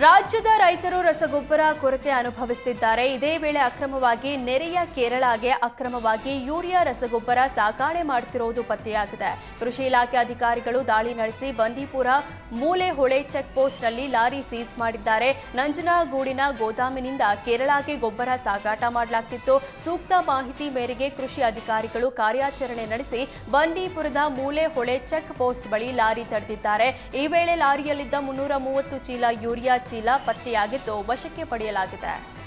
ರಾಜ್ಯದ ರೈತರು ರಸಗೊಬ್ಬರ ಕೊರತೆ ಅನುಭವಿಸುತ್ತಿದ್ದಾರೆ ಇದೇ ವೇಳೆ ಅಕ್ರಮವಾಗಿ ನೆರೆಯ ಕೇರಳಗೆ ಅಕ್ರಮವಾಗಿ ಯೂರಿಯಾ ರಸಗೊಬ್ಬರ ಸಾಗಾಣೆ ಮಾಡುತ್ತಿರುವುದು ಪತ್ತೆಯಾಗಿದೆ. ಕೃಷಿ ಇಲಾಖೆ ಅಧಿಕಾರಿಗಳು ದಾಳಿ ನಡೆಸಿ ಬಂಡೀಪುರ ಮೂಲೆಹೊಳೆ ಚೆಕ್ ಪೋಸ್ಟ್ನಲ್ಲಿ ಲಾರಿ ಸೀಸ್ ಮಾಡಿದ್ದಾರೆ. ನಂಜನಗೂಡಿನ ಗೋದಾಮಿನಿಂದ ಕೇರಳಗೆ ಗೊಬ್ಬರ ಸಾಗಾಟ ಮಾಡಲಾಗ್ತಿತ್ತು. ಸೂಕ್ತ ಮಾಹಿತಿ ಮೇರೆಗೆ ಕೃಷಿ ಅಧಿಕಾರಿಗಳು ಕಾರ್ಯಾಚರಣೆ ನಡೆಸಿ ಬಂಡೀಪುರದ ಮೂಲೆಹೊಳೆ ಚೆಕ್ ಪೋಸ್ಟ್ ಬಳಿ ಲಾರಿ ತಡೆದಿದ್ದಾರೆ. ಈ ವೇಳೆ ಲಾರಿಯಲ್ಲಿದ್ದ ಮುನ್ನೂರ ಮೂವತ್ತು ಚೀಲ ಯೂರಿಯಾ ಚೀಲ ಪತ್ತೆಯಾಗಿದ್ದು ವಶಕ್ಕೆ ಪಡೆಯಲಾಗಿದೆ.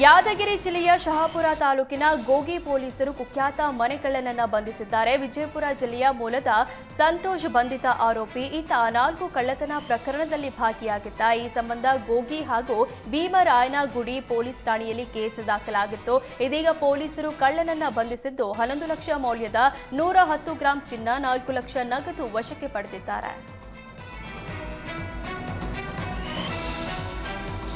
ಯಾದಗಿರಿ ಜಿಲ್ಲೆಯ ಶಹಾಪುರ ತಾಲೂಕಿನ ಗೋಗಿ ಪೊಲೀಸರು ಕುಖ್ಯಾತ ಮನೆಕಳ್ಳನನ್ನ ಬಂಧಿಸಿದ್ದಾರೆ. ವಿಜಯಪುರ ಜಿಲ್ಲೆಯ ಮೂಲದ ಸಂತೋಷ್ ಬಂಧಿತ ಆರೋಪಿ ಈತ ನಾಲ್ಕು ಕಳ್ಳತನ ಪ್ರಕರಣದಲ್ಲಿ ಭಾಗಿಯಾಗಿದ್ದ. ಈ ಸಂಬಂಧ ಗೋಗಿ ಹಾಗೂ ಭೀಮರಾಯನಗುಡಿ ಪೊಲೀಸ್ ಠಾಣೆಯಲ್ಲಿ ಕೇಸ್ ದಾಖಲಾಗಿತ್ತು. ಇದೀಗ ಪೊಲೀಸರು ಕಳ್ಳನನ್ನ ಬಂಧಿಸಿದ್ದು ಹನ್ನೊಂದು ಲಕ್ಷ ಮೌಲ್ಯದ ನೂರ ಹತ್ತು ಗ್ರಾಂ ಚಿನ್ನ, ನಾಲ್ಕು ಲಕ್ಷ ನಗದು ವಶಕ್ಕೆ ಪಡೆದಿದ್ದಾರೆ.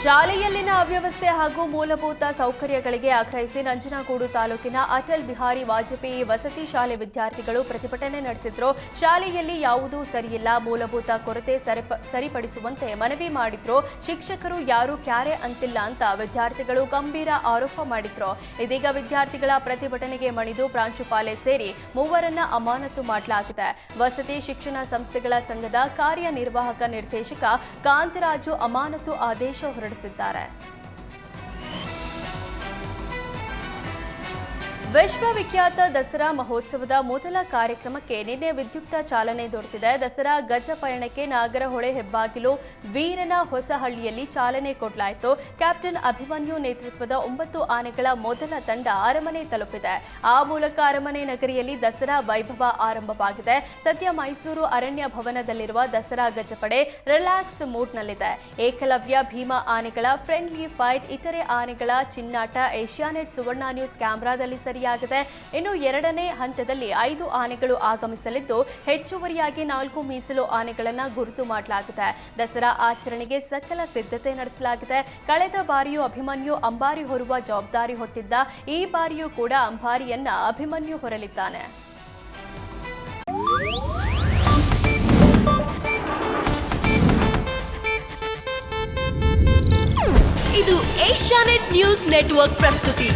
ಶಾಲೆಯಲ್ಲಿನ ಅವ್ಯವಸ್ಥೆ ಹಾಗೂ ಮೂಲಭೂತ ಸೌಕರ್ಯಗಳಿಗೆ ಆಗ್ರಹಿಸಿ ನಂಜನಗೂಡು ತಾಲೂಕಿನ ಅಟಲ್ ಬಿಹಾರಿ ವಾಜಪೇಯಿ ವಸತಿ ಶಾಲೆ ವಿದ್ಯಾರ್ಥಿಗಳು ಪ್ರತಿಭಟನೆ ನಡೆಸಿದ್ರು. ಶಾಲೆಯಲ್ಲಿ ಯಾವುದೂ ಸರಿಯಿಲ್ಲ. ಮೂಲಭೂತ ಕೊರತೆ ಸರಿಪ- ಸರಿಪಡಿಸುವಂತೆ ಮನವಿ ಮಾಡಿದ್ರು. ಶಿಕ್ಷಕರು ಯಾರೂ ಕ್ಯಾರೆ ಅಂತಿಲ್ಲ ಅಂತ ವಿದ್ಯಾರ್ಥಿಗಳು ಗಂಭೀರ ಆರೋಪ ಮಾಡಿದ್ರು. ಇದೀಗ ವಿದ್ಯಾರ್ಥಿಗಳ ಪ್ರತಿಭಟನೆಗೆ ಮಣಿದು ಪ್ರಾಂಶುಪಾಲೆ ಸೇರಿ ಮೂವರನ್ನ ಅಮಾನತು ಮಾಡಲಾಗಿದೆ. ವಸತಿ ಶಿಕ್ಷಣ ಸಂಸ್ಥೆಗಳ ಸಂಘದ ಕಾರ್ಯನಿರ್ವಾಹಕ ನಿರ್ದೇಶಕ ಕಾಂತರಾಜು ಅಮಾನತು ಆದೇಶ ಹೊರಡಿಸಿದ್ದಾರೆ. ಪ್ರಕಟಿಸಿದ್ದಾರೆ ವಿಶ್ವವಿಖ್ಯಾತ ದಸರಾ ಮಹೋತ್ಸವದ ಮೊದಲ ಕಾರ್ಯಕ್ರಮಕ್ಕೆ ನಿನ್ನೆ ವಿದ್ಯುಕ್ತ ಚಾಲನೆ ದೊರೆತಿದೆ. ದಸರಾ ಗಜ ಪಯಣಕ್ಕೆ ನಾಗರಹೊಳೆ ಹೆಬ್ಬಾಗಿಲು ವೀರನ ಹೊಸಹಳ್ಳಿಯಲ್ಲಿ ಚಾಲನೆ ಕೊಡಲಾಯಿತು. ಕ್ಯಾಪ್ಟನ್ ಅಭಿಮನ್ಯು ನೇತೃತ್ವದ ಒಂಬತ್ತು ಆನೆಗಳ ಮೊದಲ ತಂಡ ಅರಮನೆ ತಲುಪಿದೆ. ಆ ಮೂಲಕ ಅರಮನೆ ನಗರಿಯಲ್ಲಿ ದಸರಾ ವೈಭವ ಆರಂಭವಾಗಿದೆ. ಸದ್ಯ ಮೈಸೂರು ಅರಣ್ಯ ಭವನದಲ್ಲಿರುವ ದಸರಾ ಗಜಪಡೆ ರಿಲ್ಯಾಕ್ಸ್ ಮೂಡ್ನಲ್ಲಿದೆ. ಏಕಲವ್ಯ ಭೀಮಾ ಆನೆಗಳ ಫ್ರೆಂಡ್ಲಿ ಫೈಟ್, ಇತರೆ ಆನೆಗಳ ಚಿನ್ನಾಟ, ಏಷ್ಯಾನೆಟ್ ಸುವರ್ಣ ನ್ಯೂಸ್ ಕ್ಯಾಮೆರಾದಲ್ಲಿ ಸರಿಯಾಗಿದೆ. ಇನ್ನು ಎರಡನೇ ಹಂತದಲ್ಲಿ ಐದು ಆನೆಗಳು ಆಗಮಿಸಲಿದ್ದು, ಹೆಚ್ಚುವರಿಯಾಗಿ ನಾಲ್ಕು ಮೀಸಲು ಆನೆಗಳನ್ನು ಗುರುತು ಮಾಡಲಾಗಿದೆ. ದಸರಾ ಆಚರಣೆಗೆ ಸಕಲ ಸಿದ್ಧತೆ ನಡೆಸಲಾಗಿದೆ. ಕಳೆದ ಬಾರಿಯೂ ಅಭಿಮನ್ಯು ಅಂಬಾರಿ ಹೊರುವ ಜವಾಬ್ದಾರಿ ಹೊತ್ತಿದ್ದ ಈ ಬಾರಿಯೂ ಕೂಡ ಅಂಬಾರಿಯನ್ನ ಅಭಿಮನ್ಯು ಹೊರಲಿದ್ದಾನೆ. ಇದು ಏಷ್ಯಾನೆಟ್ ನ್ಯೂಸ್ ನೆಟ್ವರ್ಕ್ ಪ್ರಸ್ತುತಿ.